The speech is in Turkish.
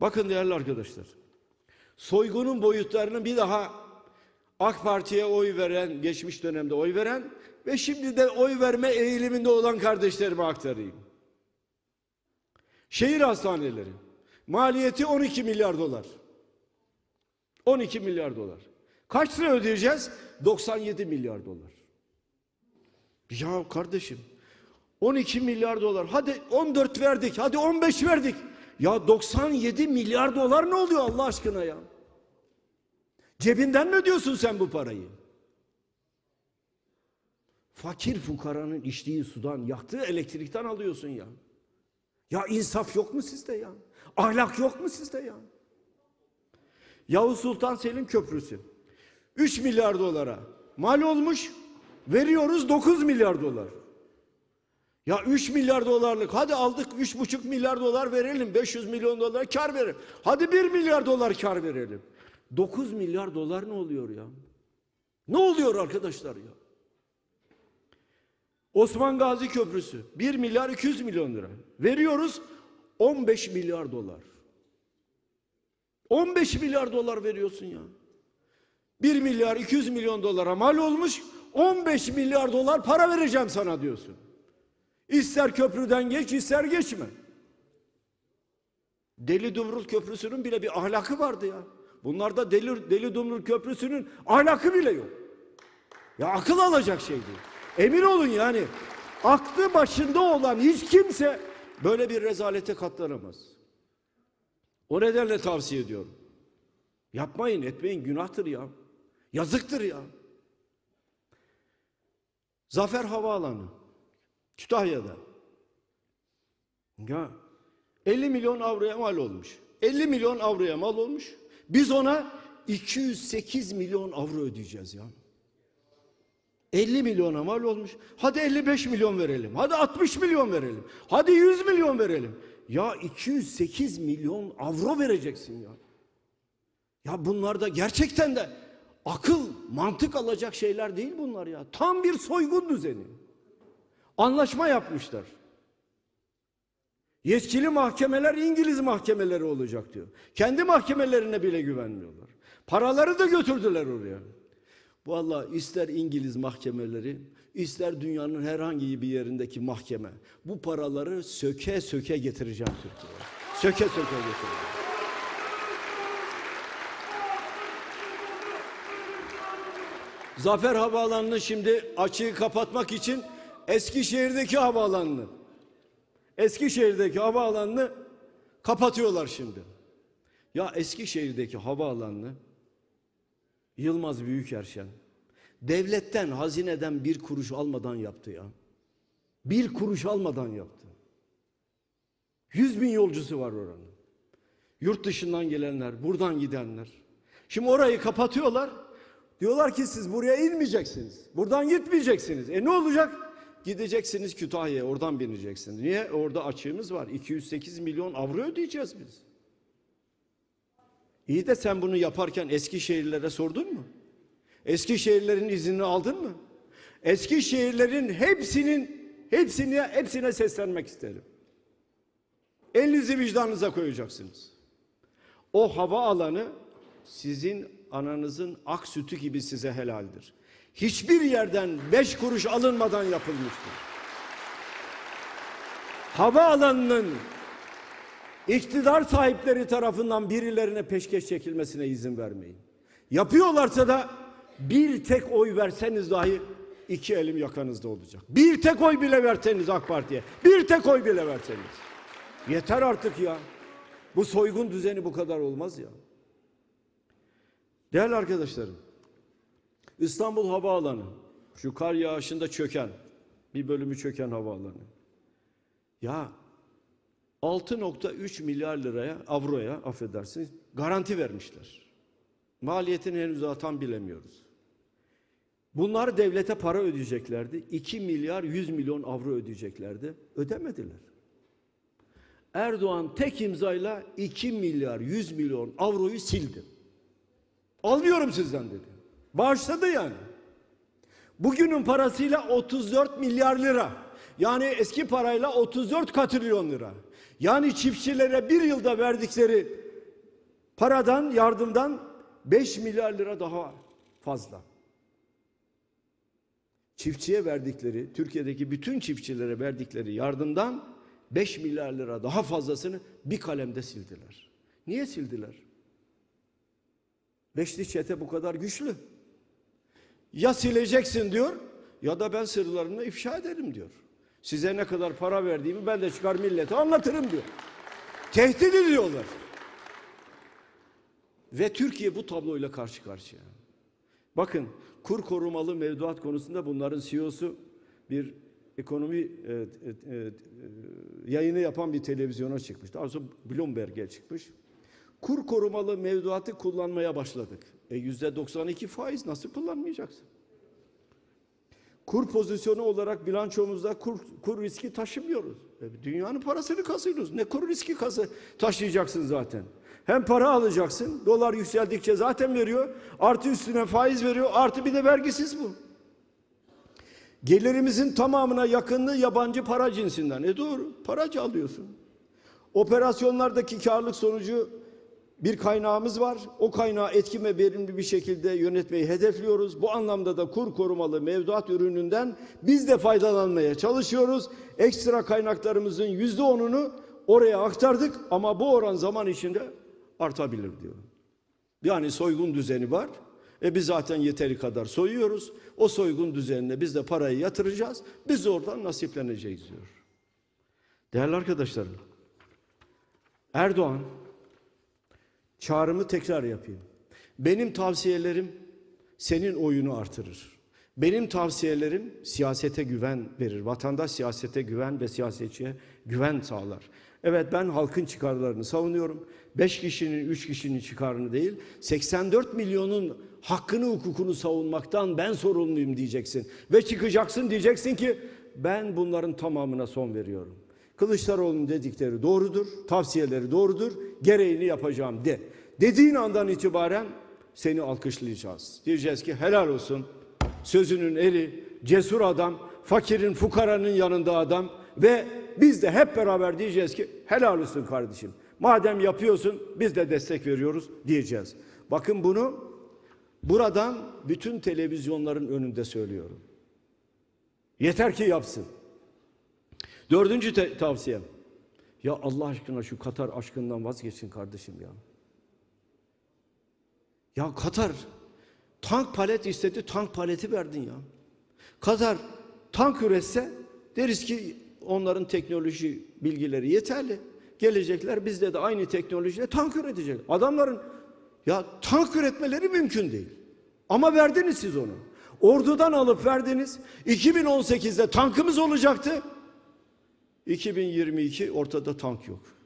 Bakın değerli arkadaşlar. Soygunun boyutlarını bir daha AK Parti'ye oy veren, geçmiş dönemde oy veren ve şimdi de oy verme eğiliminde olan kardeşlerime aktarayım. Şehir hastaneleri maliyeti 12 milyar dolar. 12 milyar dolar. Kaç lira ödeyeceğiz? 97 milyar dolar. Ya kardeşim 12 milyar dolar. Hadi 14 verdik. Hadi 15 verdik. Ya 97 milyar dolar ne oluyor Allah aşkına ya? Cebinden mi ödüyorsun sen bu parayı? Fakir fukaranın içtiği sudan, yaktığı elektrikten alıyorsun ya. Ya insaf yok mu sizde ya? Ahlak yok mu sizde ya? Yavuz Sultan Selim Köprüsü. 3 milyar dolara mal olmuş. Veriyoruz 9 milyar dolar. Ya 3 milyar dolarlık hadi aldık 3,5 milyar dolar verelim 500 milyon dolar kar verelim. Hadi 1 milyar dolar kar verelim. 9 milyar dolar ne oluyor ya? Ne oluyor arkadaşlar ya? Osman Gazi Köprüsü 1 milyar 200 milyon lira. Veriyoruz 15 milyar dolar. 15 milyar dolar veriyorsun ya. 1 milyar 200 milyon dolara mal olmuş 15 milyar dolar para vereceğim sana diyorsun. İster köprüden geç ister geçme. Deli Dumrul Köprüsü'nün bile bir ahlakı vardı ya. Bunlarda Deli, Deli Dumrul Köprüsü'nün ahlakı bile yok. Ya akıl alacak şey değil. Emin olun yani aklı başında olan hiç kimse böyle bir rezalete katlanamaz. O nedenle tavsiye ediyorum. Yapmayın etmeyin günahtır ya. Yazıktır ya. Zafer Havaalanı Kütahya'da. Ya 50 milyon avroya mal olmuş. 50 milyon avroya mal olmuş. Biz ona 208 milyon avro ödeyeceğiz ya. 50 milyona mal olmuş. Hadi 55 milyon verelim. Hadi 60 milyon verelim. Hadi 100 milyon verelim. Ya 208 milyon avro vereceksin ya. Ya bunlar da gerçekten de akıl, mantık alacak şeyler değil bunlar ya. Tam bir soygun düzeni. Anlaşma yapmışlar. Yetkili mahkemeler İngiliz mahkemeleri olacak diyor. Kendi mahkemelerine bile güvenmiyorlar. Paraları da götürdüler oraya. Vallahi ister İngiliz mahkemeleri, ister dünyanın herhangi bir yerindeki mahkeme. Bu paraları söke söke getireceğim Türkiye'ye. Söke söke getireceğim. Zafer Havaalanı'nı şimdi açığı kapatmak için Eskişehir'deki havaalanını Eskişehir'deki havaalanını kapatıyorlar şimdi. Ya Eskişehir'deki havaalanını Yılmaz Büyükerşen devletten, hazineden bir kuruş almadan yaptı ya. Bir kuruş almadan yaptı. Yüz bin yolcusu var oranın. Yurt dışından gelenler, buradan gidenler. Şimdi orayı kapatıyorlar. Diyorlar ki siz buraya inmeyeceksiniz. Buradan gitmeyeceksiniz. E ne olacak? Gideceksiniz Kütahya'ya oradan bineceksiniz. Niye? Orada açığımız var. 208 milyon avro ödeyeceğiz biz. İyi de sen bunu yaparken Eskişehirlilere sordun mu? Eskişehirlerin iznini aldın mı? Eskişehirlerin hepsinin hepsine hepsine seslenmek isterim. Elinizi vicdanınıza koyacaksınız. O hava alanı sizin ananızın ak sütü gibi size helaldir. Hiçbir yerden beş kuruş alınmadan yapılmıştır. Hava alanının iktidar sahipleri tarafından birilerine peşkeş çekilmesine izin vermeyin. Yapıyorlarsa da bir tek oy verseniz dahi iki elim yakanızda olacak. Bir tek oy bile verseniz AK Parti'ye, bir tek oy bile verseniz. Yeter artık ya. Bu soygun düzeni bu kadar olmaz ya. Değerli arkadaşlarım, İstanbul Havaalanı, şu kar yağışında çöken, bir bölümü çöken havaalanı. Ya 6.3 milyar liraya, avroya affedersiniz, garanti vermişler. Maliyetini henüz tam bilemiyoruz. Bunlar devlete para ödeyeceklerdi. 2 milyar 100 milyon avro ödeyeceklerdi. Ödemediler. Erdoğan tek imzayla 2 milyar 100 milyon avroyu sildi. Almıyorum sizden dedi. Bağışladı yani. Bugünün parasıyla 34 milyar lira. Yani eski parayla 34 katrilyon lira. Yani çiftçilere bir yılda verdikleri paradan, yardımdan 5 milyar lira daha fazla. Çiftçiye verdikleri, Türkiye'deki bütün çiftçilere verdikleri yardımdan 5 milyar lira daha fazlasını bir kalemde sildiler. Niye sildiler? Beşli çete bu kadar güçlü. Ya sileceksin diyor ya da ben sırlarını ifşa ederim diyor. Size ne kadar para verdiğimi ben de çıkar millete anlatırım diyor. Tehdit ediyorlar. Ve Türkiye bu tabloyla karşı karşıya. Bakın kur korumalı mevduat konusunda bunların CEO'su bir ekonomi e, e, e, yayını yapan bir televizyona çıkmış. Daha sonra Bloomberg'e çıkmış. Kur korumalı mevduatı kullanmaya başladık. E yüzde 92 faiz nasıl kullanmayacaksın? Kur pozisyonu olarak bilançomuzda kur, kur riski taşımıyoruz. E, dünyanın parasını kasıyoruz. Ne kur riski kası taşıyacaksın zaten. Hem para alacaksın. Dolar yükseldikçe zaten veriyor. Artı üstüne faiz veriyor. Artı bir de vergisiz bu. Gelirimizin tamamına yakınlığı yabancı para cinsinden. E doğru. Paracı alıyorsun. Operasyonlardaki karlılık sonucu bir kaynağımız var. O kaynağı etkin ve verimli bir şekilde yönetmeyi hedefliyoruz. Bu anlamda da kur korumalı mevduat ürününden biz de faydalanmaya çalışıyoruz. Ekstra kaynaklarımızın yüzde onunu oraya aktardık ama bu oran zaman içinde artabilir diyor. Yani soygun düzeni var. E biz zaten yeteri kadar soyuyoruz. O soygun düzenine biz de parayı yatıracağız. Biz de oradan nasipleneceğiz diyor. Değerli arkadaşlarım, Erdoğan çağrımı tekrar yapayım. Benim tavsiyelerim senin oyunu artırır. Benim tavsiyelerim siyasete güven verir. Vatandaş siyasete güven ve siyasetçiye güven sağlar. Evet ben halkın çıkarlarını savunuyorum. 5 kişinin 3 kişinin çıkarını değil 84 milyonun hakkını hukukunu savunmaktan ben sorumluyum diyeceksin. Ve çıkacaksın diyeceksin ki ben bunların tamamına son veriyorum. Kılıçdaroğlu'nun dedikleri doğrudur, tavsiyeleri doğrudur, gereğini yapacağım de. Dediğin andan itibaren seni alkışlayacağız. Diyeceğiz ki helal olsun, sözünün eri, cesur adam, fakirin, fukaranın yanında adam ve biz de hep beraber diyeceğiz ki helal olsun kardeşim. Madem yapıyorsun biz de destek veriyoruz diyeceğiz. Bakın bunu buradan bütün televizyonların önünde söylüyorum. Yeter ki yapsın. Dördüncü te- tavsiyem. Ya Allah aşkına şu Katar aşkından vazgeçin kardeşim ya. Ya Katar tank palet istedi, tank paleti verdin ya. Katar tank üretse deriz ki onların teknoloji bilgileri yeterli. Gelecekler bizde de aynı teknolojiyle tank üretecek. Adamların ya tank üretmeleri mümkün değil. Ama verdiniz siz onu. Ordudan alıp verdiniz. 2018'de tankımız olacaktı. 2022 ortada tank yok.